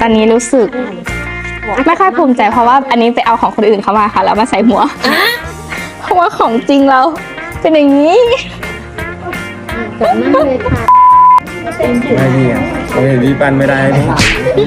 ตอนนี้รู้สึก ไม่ค่อยภูมิใจเพราะว่าอันนี้ไปเอาของคนอื่นเขามาค่ะ แล้วมาใส่หัวเพราะว่าของจริงเรา เป็นอย่างนี้ไม่พี่อะผมเห็นพี่ปั้นไม่ได้ให้พี่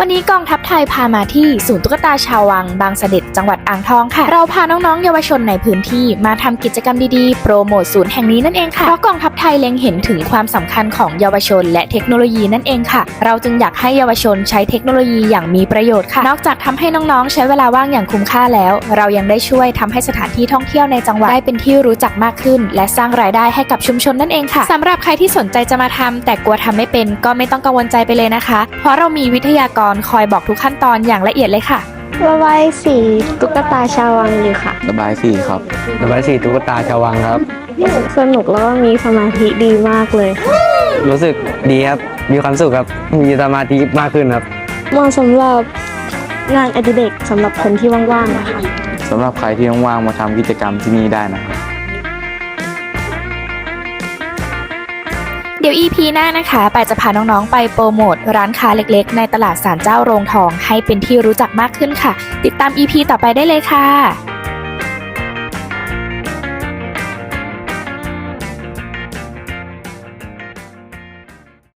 วันนี้กองทัพไทยพามาที่ศูนย์ตุ๊กตาชาววังบางเสด็จจังหวัดอ่างทองค่ะ เราพาน้องๆ เยาวชนในพื้นที่มาทำกิจกรรมดีๆ โปรโมทศูนย์แห่งนี้นั่นเองค่ะ เพราะกองทัพไทยเล็งเห็นถึงความสำคัญของเยาวชน และเทคโนโลยีนั่นเองค่ะ เราจึงอยากให้เยาวชนใช้เทคโนโลยีอย่างมีประโยชน์ค่ะ นอกจากทำให้น้องๆ ใช้เวลาว่างอย่างคุ้มค่าแล้ว เรายังได้ช่วยทำให้สถานที่ท่องเที่ยวในจังหวัดได้เป็นที่รู้จักมากขึ้น และสร้างรายได้ให้กับชุมชนนั่นเองค่ะสำหรับใครที่สนใจจะมาทำแต่กลัวทำไม่เป็นก็ไม่ต้องกังวลใจไปเลยนะคะ เพราะเรามีวิทยากรคอยบอกทุกขั้นตอนอย่างละเอียดเลยค่ะ ระบายสีตุ๊กตาชาววังอยู่ค่ะ ระบายสีครับระบายสีตุ๊กตาชาววังครับ สนุกแล้วก็มีสมาธิดีมากเลยค่ะรู้สึกดีครับ มีความสุขครับ มีสมาธิมากขึ้นครับเหมาะสำหรับงานอดิเรกสำหรับคนที่ว่างๆนะคะสำหรับใครที่ว่างๆมาทำกิจกรรมที่นี่ได้นะครับ ดี๋ยว EP หน้านะคะแปจะพาน้องๆ ไปโปรโมทร้านค้าเล็กๆ ในตลาดสารเจ้าโรงทอง ให้เป็นที่รู้จักมากขึ้นค่ะ ติดตาม EP ต่อไปได้เลยค่ะ